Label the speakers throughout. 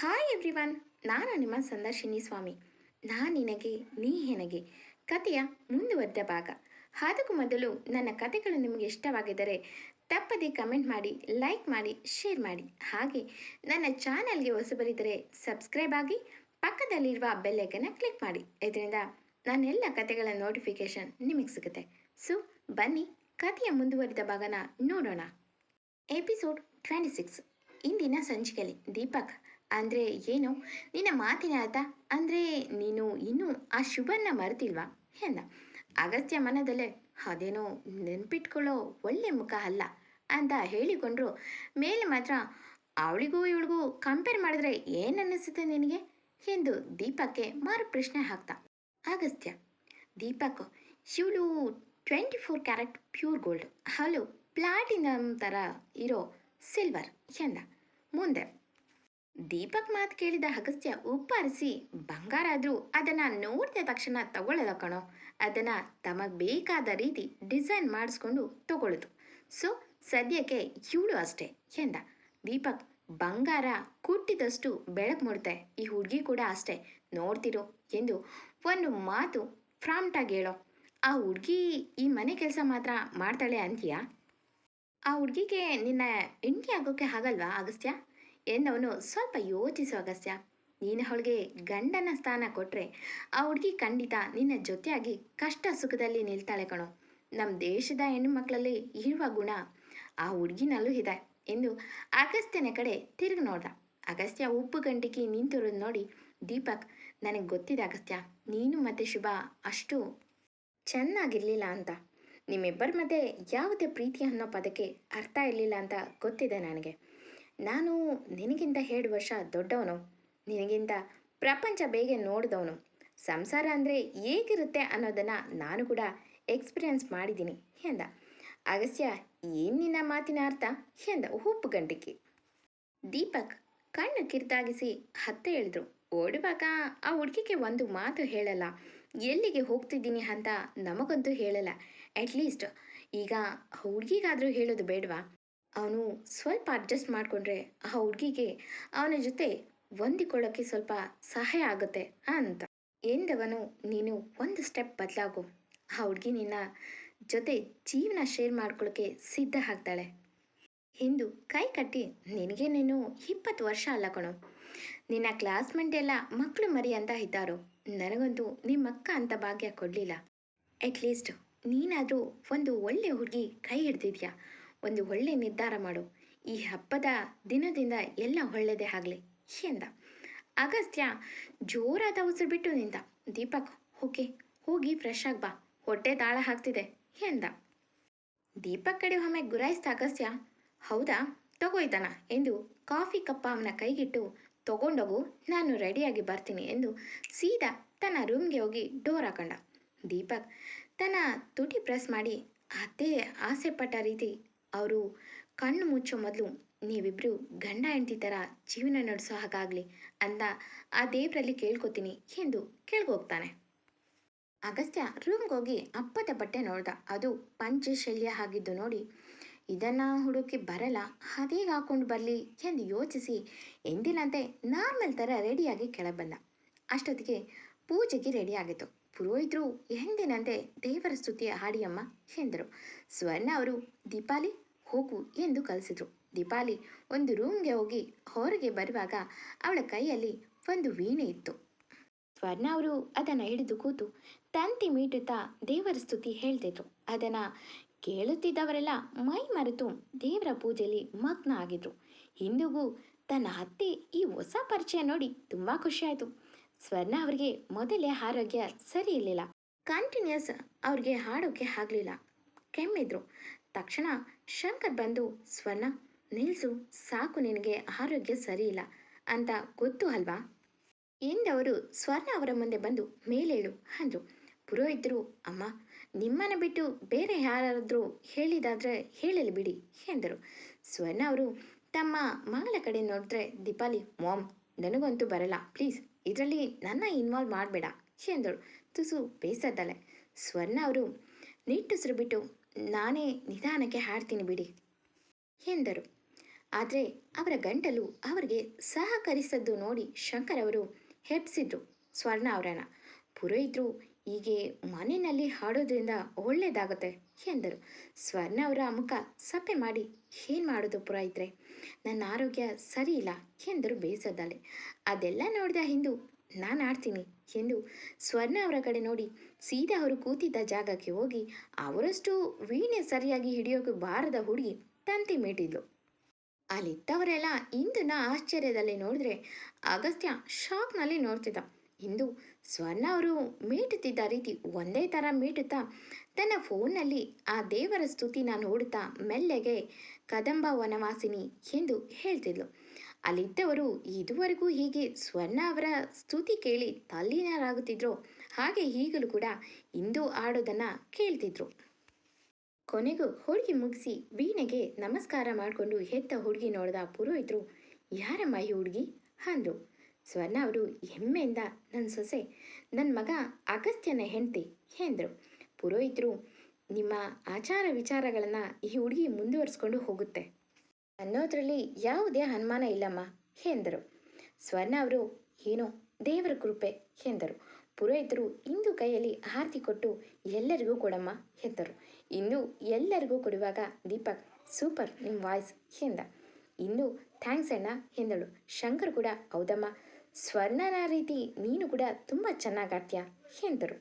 Speaker 1: Hi everyone ನಾನು ನಿಮ್ಮ ಸಂದರ್ಶಿನಿ ಸ್ವಾಮಿ. ನಾನು ನಿನಗೆ, ನೀ ಹೆನಗೆ. ಕಥೆಯ ಮುಂದುವರೆದ ಭಾಗ. ಅದಕ್ಕೂ ಮೊದಲು ನನ್ನ ಕಥೆಗಳು ನಿಮಗೆ ಇಷ್ಟವಾಗಿದ್ದರೆ ತಪ್ಪದೆ ಕಮೆಂಟ್ ಮಾಡಿ, ಲೈಕ್ ಮಾಡಿ, ಶೇರ್ ಮಾಡಿ. ಹಾಗೆ ನನ್ನ ಚಾನಲ್ಗೆ ಹೊಸಬರಿದ್ದರೆ ಸಬ್ಸ್ಕ್ರೈಬ್ ಆಗಿ ಪಕ್ಕದಲ್ಲಿರುವ ಬೆಲ್ಲೈಕನ್ನ ಕ್ಲಿಕ್ ಮಾಡಿ. ಇದರಿಂದ ನಾನೆಲ್ಲ ಕಥೆಗಳ ನೋಟಿಫಿಕೇಶನ್ ನಿಮಗೆ ಸಿಗುತ್ತೆ. ಸೊ, ಬನ್ನಿ ಕಥೆಯ ಮುಂದುವರಿದ ಭಾಗನ ನೋಡೋಣ. Episode twenty six. ಇಂದಿನ ಸಂಚಿಕೆಯಲ್ಲಿ ದೀಪಕ್ ಅಂದರೆ ಏನು? ನಿನ್ನ ಮಾತಿನ ಅರ್ಥ? ಅಂದರೆ ನೀನು ಇನ್ನೂ ಆ ಶುಭನ್ನ ಮರೆತಿಲ್ವಾ? ಎಂದ. ಅಗತ್ಯ ಮನದಲ್ಲೇ, ಅದೇನೋ ನೆನ್ಪಿಟ್ಕೊಳ್ಳೋ ಒಳ್ಳೆ ಮುಖ ಅಲ್ಲ ಅಂತ ಹೇಳಿಕೊಂಡ್ರು. ಮೇಲೆ ಮಾತ್ರ, ಅವಳಿಗೂ ಇವಳಿಗೂ ಕಂಪೇರ್ ಮಾಡಿದ್ರೆ ಏನು ಅನ್ನಿಸುತ್ತೆ ನಿನಗೆ? ಎಂದು ದೀಪಕ್ಕೆ ಮಾರು ಪ್ರಶ್ನೆ ಹಾಕ್ತ, Agastya, Deepak, ಶಿವಳು twenty four carat pure gold hello platinum ಥರ ಇರೋ ಸಿಲ್ವರ್ ಎಂದ. ಮುಂದೆ ದೀಪಕ್ ಮಾತು ಕೇಳಿದ ಅಗಸ್ತ್ಯ ಉಪ್ಪರಿಸಿ ಬಂಗಾರ ಆದರೂ ಅದನ್ನು ನೋಡಿದ ತಕ್ಷಣ ತಗೊಳ್ಳಲ್ಲ ಕಣೋ. ಅದನ್ನು ತಮಗೆ ಬೇಕಾದ ರೀತಿ ಡಿಸೈನ್ ಮಾಡಿಸ್ಕೊಂಡು ತಗೊಳ್ಳೋದು ಸೊ, ಸದ್ಯಕ್ಕೆ ಇವಳು ಅಷ್ಟೇ ಎಂದ. ದೀಪಕ್ ಬಂಗಾರ ಕುಟ್ಟಿದಷ್ಟು ಬೆಳಕು ಮೂಡುತ್ತೆ ಈ ಹುಡುಗಿ ಕೂಡ ಅಷ್ಟೇ. ನೋಡ್ತಿರೋ ಎಂದು ಒಂದು ಮಾತು ಫ್ರಾಮ್ಟಾಗಿ ಹೇಳೋ. ಆ ಹುಡುಗಿ ಈ ಮನೆ ಕೆಲಸ ಮಾತ್ರ ಮಾಡ್ತಾಳೆ ಅಂತೀಯಾ? ಆ ಹುಡುಗಿಗೆ ನಿನ್ನ ಹೆಂಡತಿ ಆಗೋಕ್ಕೆ ಆಗಲ್ವಾ ಅಗಸ್ತ್ಯ? ಎಂದವನು ಸ್ವಲ್ಪ ಯೋಚಿಸು ಅಗಸ್ತ್ಯ ನೀನು ಅವಳಿಗೆ ಗಂಡನ ಸ್ಥಾನ ಕೊಟ್ಟರೆ ಆ ಹುಡುಗಿ ಖಂಡಿತ ನಿನ್ನ ಜೊತೆಯಾಗಿ ಕಷ್ಟ ಸುಖದಲ್ಲಿ ನಿಲ್ತಾಳೆ ಕಣೋ. ನಮ್ಮ ದೇಶದ ಹೆಣ್ಣು ಮಕ್ಕಳಲ್ಲಿ ಇರುವ ಗುಣ ಆ ಹುಡುಗಿನಲ್ಲೂ ಇದೆ ಎಂದು ಅಗಸ್ತ್ಯನ ಕಡೆ ತಿರುಗಿ ನೋಡ್ದ. ಅಗಸ್ತ್ಯ ಉಪ್ಪು ಗಂಟಿಗೆ ನಿಂತಿರೋದು ನೋಡಿ ದೀಪಕ್, ನನಗೆ ಗೊತ್ತಿದೆ ಅಗಸ್ತ್ಯ, ನೀನು ಮತ್ತೆ ಶುಭ, ಅಷ್ಟು ಚೆನ್ನಾಗಿರಲಿಲ್ಲ ಅಂತ. ನಿಮ್ಮಿಬ್ಬರ ಮಧ್ಯೆ ಯಾವುದೇ ಪ್ರೀತಿ ಅನ್ನೋ ಪದಕ್ಕೆ ಅರ್ಥ ಇರಲಿಲ್ಲ ಅಂತ ಗೊತ್ತಿದೆ ನನಗೆ. ನಾನು ನಿನಗಿಂತ ಎರಡು ವರ್ಷ ದೊಡ್ಡವನು. ನಿನಗಿಂತ ಪ್ರಪಂಚ ಬೇಗ ನೋಡಿದವನು. ಸಂಸಾರ ಅಂದರೆ ಹೇಗಿರುತ್ತೆ ಅನ್ನೋದನ್ನು ನಾನು ಕೂಡ ಎಕ್ಸ್ಪೀರಿಯನ್ಸ್ ಮಾಡಿದ್ದೀನಿ ಎಂದ. ಅಗಸ್ಯ ಏನು ನಿನ್ನ ಮಾತಿನ ಅರ್ಥ ಎಂದ ಉಪ್ಪು ಗಂಟಿಕೆ ದೀಪಕ್ ಕಣ್ಣು ಕಿರ್ತಾಗಿಸಿ ಹತ್ತೆ ಹೇಳಿದ್ರು ಓಡುವಾಗ ಆ ಹುಡುಗಿಗೆ ಒಂದು ಮಾತು ಹೇಳಲ್ಲ. ಎಲ್ಲಿಗೆ ಹೋಗ್ತಿದ್ದೀನಿ ಅಂತ ನಮಗಂತೂ ಹೇಳಲ್ಲ. ಅಟ್ಲೀಸ್ಟ್ ಈಗ ಹುಡುಗಿಗಾದರೂ ಹೇಳೋದು ಬೇಡವಾ? ಅವನು ಸ್ವಲ್ಪ ಅಡ್ಜಸ್ಟ್ ಮಾಡಿಕೊಂಡ್ರೆ ಆ ಹುಡುಗಿಗೆ ಅವನ ಜೊತೆ ಹೊಂದಿಕೊಳ್ಳೋಕ್ಕೆ ಸ್ವಲ್ಪ ಸಹಾಯ ಆಗುತ್ತೆ ಅಂತ. ಎಂದವನು ನೀನು ಒಂದು ಸ್ಟೆಪ್ ಬದಲಾಗು. ಆ ಹುಡುಗಿ ನಿನ್ನ ಜೊತೆ ಜೀವನ ಶೇರ್ ಮಾಡ್ಕೊಳ್ಳೋಕ್ಕೆ ಸಿದ್ಧ ಆಗ್ತಾಳೆ. ಎಂದು ಕೈ ಕಟ್ಟಿ, ನಿನಗೆ ನೀನು ಇಪ್ಪತ್ತು ವರ್ಷ ಅಲ್ಲ ಕಣು. ನಿನ್ನ ಕ್ಲಾಸ್ಮೇಟ್ ಎಲ್ಲ ಮಕ್ಕಳು ಮರಿ ಅಂತ ಇದ್ದಾರೋ. ನನಗಂತೂ ನಿಮ್ಮಕ್ಕ ಅಂತ ಭಾಗ್ಯ ಕೊಡಲಿಲ್ಲ. ಅಟ್ಲೀಸ್ಟ್ ನೀನಾದರೂ ಒಂದು ಒಳ್ಳೆ ಹುಡುಗಿ ಕೈ ಹಿಡ್ದಿದ್ಯಾ? ಒಂದು ಒಳ್ಳೆ ನಿರ್ಧಾರ ಮಾಡು. ಈ ಹಬ್ಬದ ದಿನದಿಂದ ಎಲ್ಲ ಒಳ್ಳೆಯದೇ ಆಗಲಿ ಎಂದ ಅಗಸ್ತ್ಯ, ಜೋರಾದ ಉಸಿರು ಬಿಟ್ಟು ನಿಂತ ದೀಪಕ್, ಓಕೆ, ಹೋಗಿ ಫ್ರೆಶ್ ಆಗಿ ಬಾ. ಹೊಟ್ಟೆ ತಾಳ ಹಾಕ್ತಿದೆ ಎಂದ ದೀಪಕ್ ಕಡೆ ಒಮ್ಮೆ ಗುರಾಯಿಸಿದ ಅಗಸ್ತ್ಯ, ಹೌದಾ ತಗೋಯ್ತಾನ ಎಂದು ಕಾಫಿ ಕಪ್ಪ ಅವನ ಕೈಗಿಟ್ಟು ತಗೊಂಡೋಗು, ನಾನು ರೆಡಿಯಾಗಿ ಬರ್ತೀನಿ ಎಂದು ಸೀದಾ ತನ್ನ ರೂಮ್ಗೆ ಹೋಗಿ ಡೋರ್ ಹಾಕೊಂಡ. ದೀಪಕ್ ತನ್ನ ತುಟಿ ಪ್ರೆಸ್ ಮಾಡಿ ಅದೇ ಆಸೆ ಪಟ್ಟ ರೀತಿ ಅವರು ಕಣ್ಣು ಮುಚ್ಚೋ ಮೊದಲು ನೀವಿಬ್ರು ಗಂಡ ಹೆಂಡತಿ ಥರ ಜೀವನ ನಡೆಸೋ ಹಾಗಾಗಲಿ ಅಂತ ಆ ದೇವರಲ್ಲಿ ಕೇಳ್ಕೊತೀನಿ ಎಂದು ಕೇಳ್ಕೋಗ್ತಾನೆ ಅಗಸ್ತ್ಯ ರೂಮ್ಗೆ ಹೋಗಿ ಅಪ್ಪದ ಬಟ್ಟೆ ನೋಡ್ದ. ಅದು ಪಂಚಶಲ್ಯ ಆಗಿದ್ದು ನೋಡಿ, ಇದನ್ನು ಹುಡುಕಿ ಬರಲ್ಲ, ಅದೇಗೆ ಹಾಕೊಂಡು ಬರಲಿ ಎಂದು ಯೋಚಿಸಿ ಎಂದಿನಂತೆ ನಾರ್ಮಲ್ ಥರ ರೆಡಿಯಾಗಿ ಕೆಳಗೆ ಬಂದ. ಅಷ್ಟೊತ್ತಿಗೆ ಪೂಜೆಗೆ ರೆಡಿ ಆಗಿತ್ತು. ಪುರೋಹಿತರು ಎಂದಿನಂತೆ ದೇವರ ಸ್ತುತಿಯ ಹಾಡಿಯಮ್ಮ ಎಂದರು. ಸ್ವರ್ಣ ಅವರು, ದೀಪಾಲಿ, ಹೋಗು ಎಂದು ಕಲಿಸಿದ್ರು. ದೀಪಾಲಿ ಒಂದು ರೂಮ್ಗೆ ಹೋಗಿ ಹೊರಗೆ ಬರುವಾಗ ಅವಳ ಕೈಯಲ್ಲಿ ಒಂದು ವೀಣೆ ಇತ್ತು. ಸ್ವರ್ಣ ಅವರು ಅದನ್ನು ಹಿಡಿದು ಕೂತು ತಂತಿ ಮೀಟುತ್ತಾ ದೇವರ ಸ್ತುತಿ ಹೇಳ್ತಿದ್ರು. ಅದನ್ನು ಕೇಳುತ್ತಿದ್ದವರೆಲ್ಲ ಮೈ ಮರೆತು ದೇವರ ಪೂಜೆಯಲ್ಲಿ ಮಗ್ನ ಆಗಿದ್ರು. ಹಿಂದಿಗೂ ತನ್ನ ಅತ್ತೆ ಈ ಹೊಸ ಪರಿಚಯ ನೋಡಿ ತುಂಬ ಖುಷಿಯಾಯಿತು. ಸ್ವರ್ಣ ಅವರಿಗೆ ಮೊದಲೇ ಆರೋಗ್ಯ ಸರಿ ಇರಲಿಲ್ಲ. ಕಂಟಿನ್ಯೂಸ್ ಅವ್ರಿಗೆ ಹಾಡೋಕೆ ಆಗಲಿಲ್ಲ. ಕೆಮ್ಮಿದ್ರು. ತಕ್ಷಣ ಶಂಕರ್ ಬಂದು, ಸ್ವರ್ಣ, ನಿಲ್ಸು, ಸಾಕು ನಿನಗೆ, ಆರೋಗ್ಯ ಸರಿ ಇಲ್ಲ ಅಂತ ಗೊತ್ತು ಅಲ್ವಾ? ಎಂದವರು ಸ್ವರ್ಣ ಅವರ ಮುಂದೆ ಬಂದು ಮೇಲೇಳು, ಅಂದರು, ಪುರೋಹಿತರು, ಅಮ್ಮ, ನಿಮ್ಮನ್ನು ಬಿಟ್ಟು ಬೇರೆ ಯಾರಾದರೂ ಹೇಳಿದಾದ್ರೆ ಹೇಳಲಿ ಬಿಡಿ ಎಂದರು. ಸ್ವರ್ಣ ಅವರು, ತಮ್ಮ ಮಗಳ ಕಡೆ ನೋಡಿದ್ರೆ ದೀಪಾಲಿ ಮಾಮ್ ನನಗಂತೂ ಬರಲ್ಲ, ಪ್ಲೀಸ್ ಇದರಲ್ಲಿ ನನ್ನ ಇನ್ವಾಲ್ವ್ ಮಾಡಬೇಡ ಎಂದಳು ತುಸು ಬೇಸದ್ದಲೆ ಸ್ವರ್ಣ ಅವರು ನಿಟ್ಟುಸಿರು ಬಿಟ್ಟು ನಾನೇ ನಿಧಾನಕ್ಕೆ ಹಾಡ್ತೀನಿ ಬಿಡಿ ಎಂದರು ಆದರೆ ಅವರ ಗಂಟಲು ಅವರಿಗೆ ಸಹಕರಿಸದ್ದು ನೋಡಿ ಶಂಕರ್ ಅವರು ಹೆಪ್ಸಿದ್ರು ಸ್ವರ್ಣ ಅವರನ್ನ. ಪುರೋಹಿತರು ಹೀಗೆ ಮನೆಯಲ್ಲಿ ಹಾಡೋದ್ರಿಂದ ಒಳ್ಳೆಯದಾಗುತ್ತೆ ಎಂದರು. ಸ್ವರ್ಣ ಅವರ ಮುಖ ಸಪ್ಪೆ ಮಾಡಿ ಏನು ಮಾಡೋದು ಪುರೋಹಿತ್ರೆ? ನನ್ನ ಆರೋಗ್ಯ ಸರಿ ಇಲ್ಲ ಎಂದರು ಬೇಸರದಲ್ಲಿ. ಅದೆಲ್ಲ ನೋಡಿದ ಹಿಂದೂ, ನಾನು ಆಡ್ತೀನಿ ಎಂದು ಸ್ವರ್ಣ ಅವರ ಕಡೆ ನೋಡಿ ಸೀದಾ ಅವರು ಕೂತಿದ್ದ ಜಾಗಕ್ಕೆ ಹೋಗಿ ಅವರಷ್ಟು ವೀಣೆ ಸರಿಯಾಗಿ ಹಿಡಿಯೋಕೆ ಬಾರದ ಹುಡುಗಿ ತಂತಿ ಮೀಟಿದ್ಲು. ಅಲ್ಲಿದ್ದವರೆಲ್ಲ ಇಂದುನ ಆಶ್ಚರ್ಯದಲ್ಲಿ ನೋಡಿದ್ರೆ ಅಗಸ್ತ್ಯ ಶಾಕ್ನಲ್ಲಿ ನೋಡ್ತಿದ್ದ. ಇಂದು ಸ್ವರ್ಣ ಅವರು ಮೀಟುತ್ತಿದ್ದ ರೀತಿ ಒಂದೇ ಥರ ಮೀಟುತ್ತಾ ತನ್ನ ಫೋನ್ನಲ್ಲಿ ಆ ದೇವರ ಸ್ತುತಿನ ನೋಡುತ್ತಾ ಮೆಲ್ಲೆಗೆ, ಕದಂಬ ವನವಾಸಿನಿ ಎಂದು ಹೇಳ್ತಿದ್ಲು. ಅಲ್ಲಿದ್ದವರು ಇದುವರೆಗೂ ಹೀಗೆ ಸ್ವರ್ಣ ಅವರ ಸ್ತುತಿ ಕೇಳಿ ತಲ್ಲೀನರಾಗುತ್ತಿದ್ರು, ಹಾಗೆ ಈಗಲೂ ಕೂಡ ಇಂದು ಆಡೋದನ್ನು ಕೇಳ್ತಿದ್ರು. ಕೊನೆಗೂ ಹುಡುಗಿ ಮುಗಿಸಿ ವೀಣೆಗೆ ನಮಸ್ಕಾರ ಮಾಡಿಕೊಂಡು ಹೆತ್ತ ಹುಡುಗಿ ನೋಡಿದ ಪುರೋಹಿತರು, ಯಾರಮ್ಮ ಈ ಹುಡುಗಿ? ಅಂದರು. ಸ್ವರ್ಣ ಅವರು ಹೆಮ್ಮೆಯಿಂದ ನನ್ನ ಸೊಸೆ ನನ್ನ ಮಗ ಅಗಸ್ತ್ಯನ ಹೆಂಡತಿ ಎಂದರು. ಪುರೋಹಿತರು ನಿಮ್ಮ ಆಚಾರ ವಿಚಾರಗಳನ್ನು ಈ ಹುಡುಗಿ ಮುಂದುವರಿಸ್ಕೊಂಡು ಹೋಗುತ್ತೆ. ಅನ್ನೋದ್ರಲ್ಲಿ ಯಾವುದೇ ಅನುಮಾನ ಇಲ್ಲಮ್ಮ ಎಂದರು. ಸ್ವರ್ಣ ಅವರು, ಏನೋ ದೇವರ ಕೃಪೆ ಎಂದರು. ಪುರೋಹಿತರು ಇಂದು ಕೈಯಲ್ಲಿ ಆರತಿ ಕೊಟ್ಟು ಎಲ್ಲರಿಗೂ ಕೊಡಮ್ಮ ಎಂದರು. ಇಂದು ಎಲ್ಲರಿಗೂ ಕೊಡುವಾಗ ದೀಪಕ್, ಸೂಪರ್ ನಿಮ್ಮ ವಾಯ್ಸ್ ಎಂದ. ಇನ್ನು ಥ್ಯಾಂಕ್ಸ್ ಅಣ್ಣ ಎಂದಳು. ಶಂಕರ್ ಕೂಡ ಹೌದಮ್ಮ. ಸ್ವರ್ಣನ ರೀತಿ ನೀನು ಕೂಡ ತುಂಬ ಚೆನ್ನಾಗಾಡ್ತೀಯ ಎಂದರು.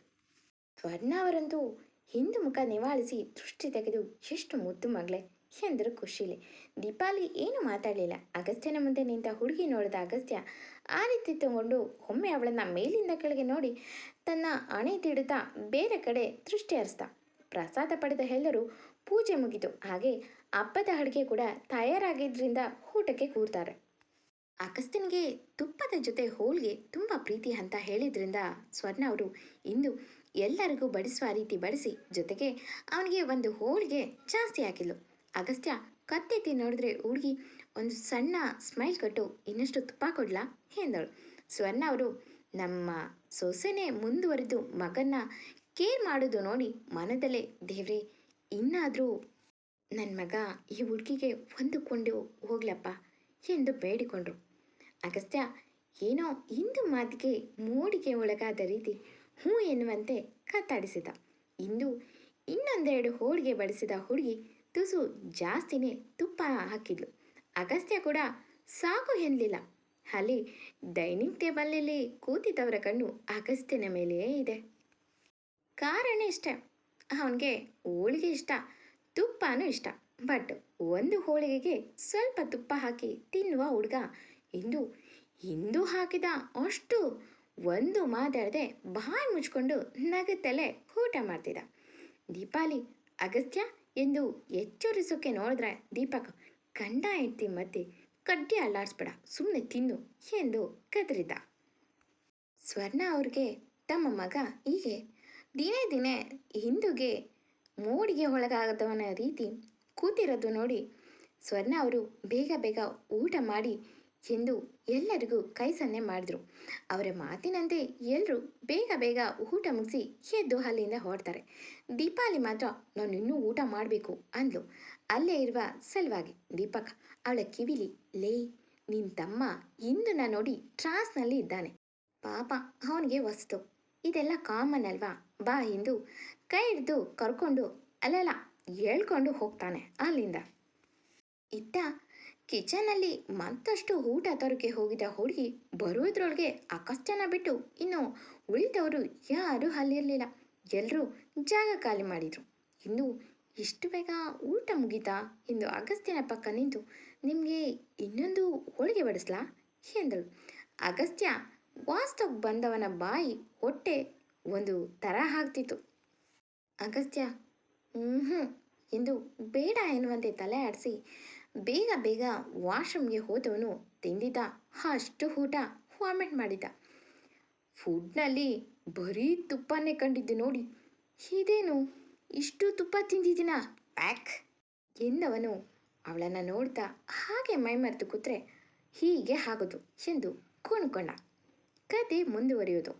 Speaker 1: ಸ್ವರ್ಣ ಅವರಂತೂ ಹಿಂದು ಮುಖ ನಿವಾಳಿಸಿ ದೃಷ್ಟಿ ತೆಗೆದು, ಎಷ್ಟು ಮುದ್ದು ಮಗಳೇ! ಎಂದರು ಖುಷಿಲಿ ದೀಪಾಲಿ ಏನು ಮಾತಾಡಲಿಲ್ಲ. ಅಗಸ್ತ್ಯನ ಮುಂದೆ ನಿಂತ ಹುಡುಗಿ ನೋಡಿದ ಅಗಸ್ತ್ಯ ಆ ರೀತಿ ತಗೊಂಡು ಒಮ್ಮೆ ಅವಳನ್ನು ಮೇಲಿಂದ ಕೆಳಗೆ ನೋಡಿ ತನ್ನ ಅಣೆ ತಿಡುತ್ತಾ ಬೇರೆ ಕಡೆ ದೃಷ್ಟಿ ಹರಿಸ್ದ ಪ್ರಸಾದ ಪಡೆದ ಎಲ್ಲರೂ ಪೂಜೆ ಮುಗಿತು. ಹಾಗೆ ಹಬ್ಬದ ಅಡುಗೆ ಕೂಡ ತಯಾರಾಗಿದ್ದರಿಂದ ಊಟಕ್ಕೆ ಕೂರ್ತಾರೆ. ಅಗಸ್ತ್ಯನಿಗೆ ತುಪ್ಪದ ಜೊತೆ ಹೋಳಿಗೆ ತುಂಬ ಪ್ರೀತಿ ಅಂತ ಹೇಳಿದ್ರಿಂದ ಸ್ವರ್ಣ ಅವರು ಇಂದು ಎಲ್ಲರಿಗೂ ಬಡಿಸುವ ರೀತಿ ಬಡಿಸಿ ಜೊತೆಗೆ ಅವನಿಗೆ ಒಂದು ಹೋಳಿಗೆ ಜಾಸ್ತಿ ಹಾಕಿದ್ಲು. ಅಗಸ್ತ್ಯ ಕತ್ತೆತ್ತಿ ನೋಡಿದ್ರೆ ಹುಡುಗಿ ಒಂದು ಸಣ್ಣ ಸ್ಮೈಲ್ ಕೊಟ್ಟು, ಇನ್ನಷ್ಟು ತುಪ್ಪ ಕೊಡ್ಲಾ? ಎಂದಳು. ಸ್ವರ್ಣ ಅವರು, ನಮ್ಮ ಸೊಸೆನೇ ಮುಂದುವರೆದು ಮಗನ್ನ ಕೇರ್ ಮಾಡೋದು ನೋಡಿ ಮನದಲ್ಲೇ, ದೇವ್ರೆ, ಇನ್ನಾದರೂ ನನ್ನ ಮಗ ಈ ಹುಡುಗಿಗೆ ಹೊಂದಿಕೊಂಡು ಹೋಗ್ಲಪ್ಪ. ಎಂದು ಬೇಡಿಕೊಂಡ್ರು. ಅಗಸ್ತ್ಯ, ಏನೋ ಇಂದು ಮಾತಿಗೆ ಮೂಡಿಗೆ ಒಳಗಾದ ರೀತಿ ಹ್ಞೂ ಎನ್ನುವಂತೆ ಕತ್ತಾಡಿಸಿದ. ಇಂದು ಇನ್ನೊಂದೆರಡು ಹೋಳಿಗೆ ಬಡಿಸಿದ ಹುಡುಗಿ ತುಸು ಜಾಸ್ತಿನೇ ತುಪ್ಪ ಹಾಕಿದ್ಲು. ಅಗಸ್ತ್ಯ ಕೂಡ ಸಾಕು ಎನ್ನಲಿಲ್ಲ ಅಲ್ಲಿ ಡೈನಿಂಗ್ ಟೇಬಲ್ನಲ್ಲಿ ಕೂತಿದ್ದವರ ಕಣ್ಣು ಅಗಸ್ತ್ಯನ ಮೇಲೆಯೇ ಇದೆ. ಕಾರಣ ಇಷ್ಟೇ. ಅವನಿಗೆ ಹೋಳಿಗೆ ಇಷ್ಟ, ತುಪ್ಪನೂ ಇಷ್ಟ. ಬಟ್ ಒಂದು ಹೋಳಿಗೆಗೆ ಸ್ವಲ್ಪ ತುಪ್ಪ ಹಾಕಿ ತಿನ್ನುವ ಹುಡುಗ ಇಂದು ಇಂದು ಹಾಕಿದ ಅಷ್ಟು ಒಂದು ಮಾತಾಡದೆ ಬಾಯಿ ಮುಚ್ಕೊಂಡು ನಗುತ್ತಲೇ ಊಟ ಮಾಡ್ತಿದ್ದ ದೀಪಾಲಿ, ಅಗಸ್ತ್ಯ ಎಂದು ಎಚ್ಚರಿಸೋಕೆ ನೋಡಿದ್ರೆ ದೀಪಕ್ ಕಂಡ ಹೆಂಡ್ತಿ ಮತ್ತೆ ಕಡ್ಡಿ ಅಲ್ಲಾಡಿಸ್ಬೇಡ ಸುಮ್ಮನೆ ತಿನ್ನು ಎಂದು ಕದರಿದ್ದ ಸ್ವರ್ಣ ಅವ್ರಿಗೆ ತಮ್ಮ ಮಗ ಹೀಗೆ ದಿನೇ ದಿನೇ ಹಿಂದುಗೆ ಮೂಡಿಗೆ ಒಳಗಾಗದವನ ರೀತಿ ಕೂತಿರೋದು ನೋಡಿ ಸ್ವರ್ಣ ಅವರು ಬೇಗ ಬೇಗ ಊಟ ಮಾಡಿ ಎಂದು ಎಲ್ಲರಿಗೂ ಕೈ ಸನ್ನೆ ಮಾಡಿದ್ರು. ಅವರ ಮಾತಿನಂತೆ ಎಲ್ಲರೂ ಬೇಗ ಬೇಗ ಊಟ ಮುಗಿಸಿ ಎದ್ದು ಅಲ್ಲಿಂದ ಹೊರಡ್ತಾರೆ. ದೀಪಾಲಿ ಮಾತ್ರ, ನಾನು ಇನ್ನೂ ಊಟ ಮಾಡಬೇಕು ಅಂದ್ಲು. ಅಲ್ಲೇ ಇರುವ ಸಲುವಾಗಿ, ದೀಪಕ್, ಅವಳ ಕಿವಿಲಿ, ಲೇ ನಿನ್ನ ತಮ್ಮ ಇಂದು ನಾನು ನೋಡಿ ಟ್ರಾಸ್ನಲ್ಲಿ ಇದ್ದಾನೆ. ಪಾಪ, ಅವನಿಗೆ ವಸ್ತು. ಇದೆಲ್ಲ ಕಾಮನ್ ಅಲ್ವಾ? ಬಾ ಎಂದು ಕೈ ಹಿಡಿದು ಕರ್ಕೊಂಡು ಅಲ್ಲೆಲ್ಲ ಹೇಳ್ಕೊಂಡು ಹೋಗ್ತಾನೆ ಅಲ್ಲಿಂದ. ಇತ್ತ ಕಿಚನಲ್ಲಿ ಮತ್ತಷ್ಟು ಊಟ ತರೋಕೆ ಹೋಗಿದ್ದ ಹುಡುಗಿ ಬರೋದ್ರೊಳಗೆ ಅಕಸ್ಟನ ಬಿಟ್ಟು ಇನ್ನು ಉಳಿದವರು ಯಾರೂ ಅಲ್ಲಿರಲಿಲ್ಲ. ಎಲ್ಲರೂ ಜಾಗ ಖಾಲಿ ಮಾಡಿದರು. ಇನ್ನು ಇಷ್ಟು ಬೇಗ ಊಟ ಮುಗೀತಾ? ಎಂದು ಅಗಸ್ತ್ಯನ ಪಕ್ಕ ನಿಂತು, ನಿಮಗೆ ಇನ್ನೊಂದು ಹೋಳಿಗೆ ಬಡಿಸ್ಲಾ? ಎಂದಳು. ಅಗಸ್ತ್ಯ ವಾಸ್ತವಕ್ಕೆ ಬಂದವನ ಬಾಯಿ ಹೊಟ್ಟೆ ಒಂದು ತರ ಆಗ್ತಿತ್ತು. ಅಗಸ್ತ್ಯ ಹ್ಞೂ ಎಂದು ಬೇಡ ಎನ್ನುವಂತೆ ತಲೆ ಆಡಿಸಿ ಬೇಗ ಬೇಗ ವಾಶ್ರೂಮ್ಗೆ ಹೋದವನು ತಿಂದಿದ್ದ ಅಷ್ಟು ಊಟ ವಾಮಿಟ್ ಮಾಡಿದ್ದ ಫುಡ್ನಲ್ಲಿ ಬರೀ ತುಪ್ಪನೇ ಕಂಡಿದ್ದು ನೋಡಿ. ಇದೇನು? ಇಷ್ಟು ತುಪ್ಪ ತಿಂದಿದ್ದೀನ? ಪ್ಯಾಕ್! ಎಂದವನು ಅವಳನ್ನು ನೋಡ್ತಾ ಹಾಗೆ ಮೈಮರೆತು ಕೂತ್ರೆ ಹೀಗೆ ಆಗೋದು ಎಂದು ಕುಣ್ಕೊಂಡ. ಕತೆ ಮುಂದುವರಿಯೋದು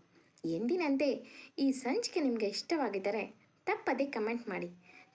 Speaker 1: ಎಂದಿನಂತೆ ಈ ಸಂಚಿಕೆ ನಿಮಗೆ ಇಷ್ಟವಾಗಿದ್ದರೆ ತಪ್ಪದೆ ಕಮೆಂಟ್ ಮಾಡಿ.